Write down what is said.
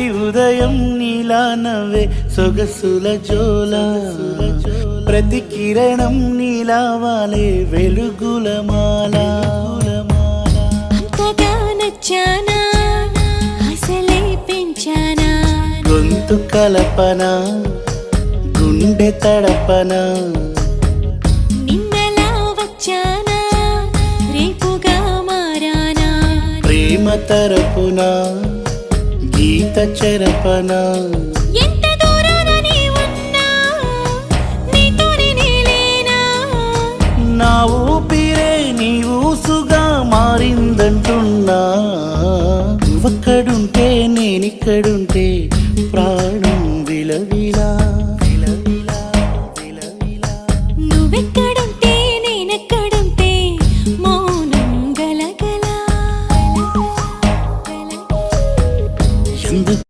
ప్రతి ఉదయం నీలా నవ్వే సొగసుల జోల. ప్రతి కిరణం నీలా వాలే వెలుగుల మాల. అంతగా నచ్చానా? అసలే పెంచానా? గొంతు కలపన? గుండె తడపన? ప్రేమ తరపున? గీత చెరపన? ఎంత దూరాన నీ ఉన్నా నీతోనే నేలేనా నా ఊపిరే నీ ఊసుగా మారిందంటున్నా. నువ్వక్కడుంటే నేనిక్కడుంటే ప్రాణం and the